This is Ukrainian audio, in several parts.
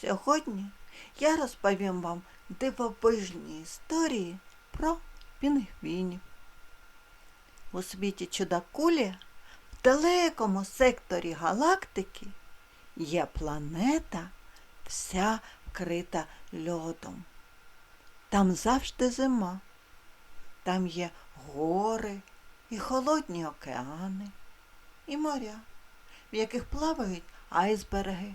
Сьогодні я розповім вам дивовижні історії про пінгвінів. У світі чудакулі в далекому секторі галактики є планета, вся вкрита льодом. Там завжди зима. Там є гори і холодні океани, і моря, в яких плавають айсберги.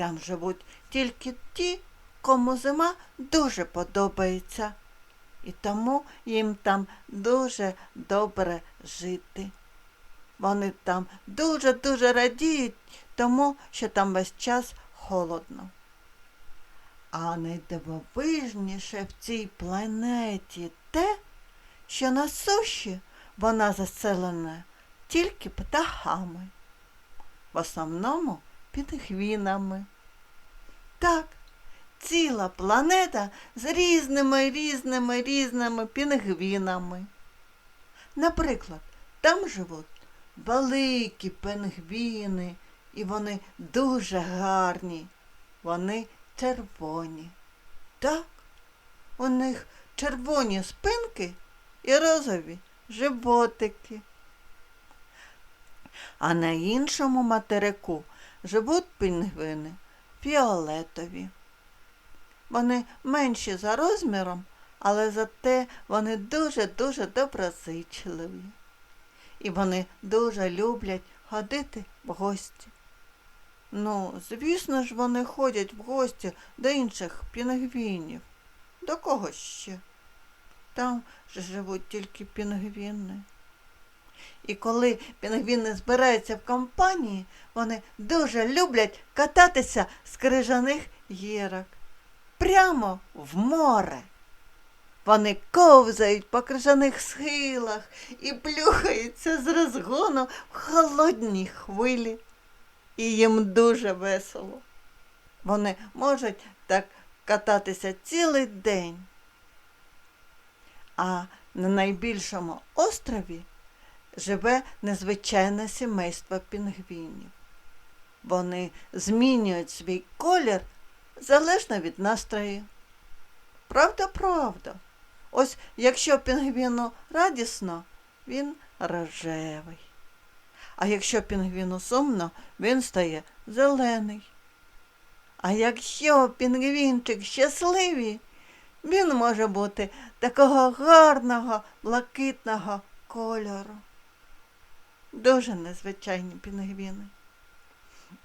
Там живуть тільки ті, кому зима дуже подобається, і тому їм там дуже добре жити. Вони там дуже-дуже радіють тому, що там весь час холодно. А найдивовижніше в цій планеті те, що на суші вона заселена тільки птахами, в основному пінгвінами. Так, ціла планета з різними різними різними пінгвінами. Наприклад, там живуть великі пінгвіни, і вони дуже гарні. Вони червоні. Так, у них червоні спинки і розові животики. А на іншому материку живуть пінгвини фіолетові. Вони менші за розміром, але зате вони дуже-дуже доброзичливі. І вони дуже люблять ходити в гості. Ну, звісно ж, вони ходять в гості до інших пінгвінів. До кого ще? Там ж живуть тільки пінгвіни. І коли пінгвіни збираються в компанії, вони дуже люблять кататися з крижаних гірок прямо в море. Вони ковзають по крижаних схилах і плюхаються з розгону в холодні хвилі. І їм дуже весело. Вони можуть так кататися цілий день. А на найбільшому острові живе незвичайне сімейство пінгвінів. Вони змінюють свій колір залежно від настрою. Правда, правда. Ось якщо пінгвіну радісно, він рожевий. А якщо пінгвіну сумно, він стає зелений. А якщо пінгвінчик щасливий, він може бути такого гарного блакитного кольору. Дуже незвичайні пінгвіни.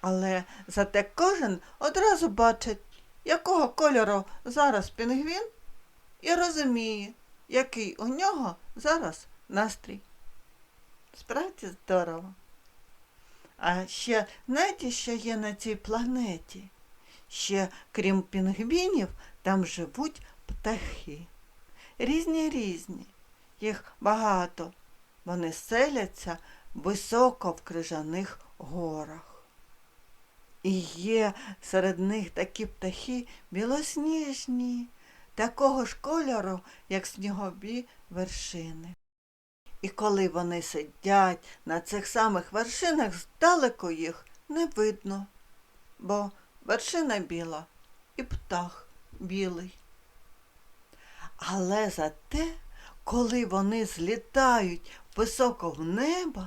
Але зате кожен одразу бачить, якого кольору зараз пінгвін, і розуміє, який у нього зараз настрій. Справді здорово. А ще знаєте, що є на цій планеті? Ще, крім пінгвінів, там живуть птахи. Різні різні, їх багато. Вони селяться високо в крижаних горах. І є серед них такі птахи білосніжні, такого ж кольору, як снігові вершини. І коли вони сидять на цих самих вершинах, здалеку їх не видно, бо вершина біла і птах білий. Але зате, коли вони злітають високо в небо,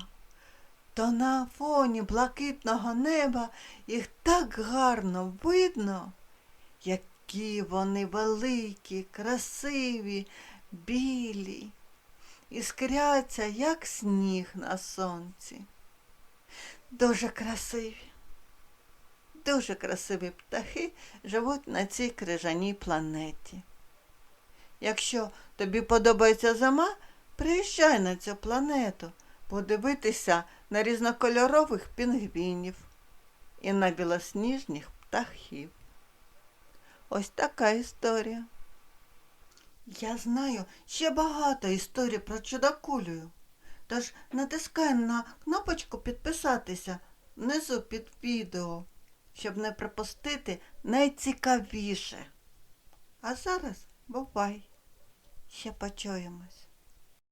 то на фоні блакитного неба їх так гарно видно, які вони великі, красиві, білі, іскряться, як сніг на сонці. Дуже красиві. Дуже красиві птахи живуть на цій крижаній планеті. Якщо тобі подобається зима, приїжджай на цю планету подивитися на різнокольорових пінгвінів і на білосніжних птахів. Ось така історія. Я знаю ще багато історій про чудакулю. Тож натискай на кнопочку підписатися внизу під відео, щоб не пропустити найцікавіше. А зараз бувай, ще почуємось.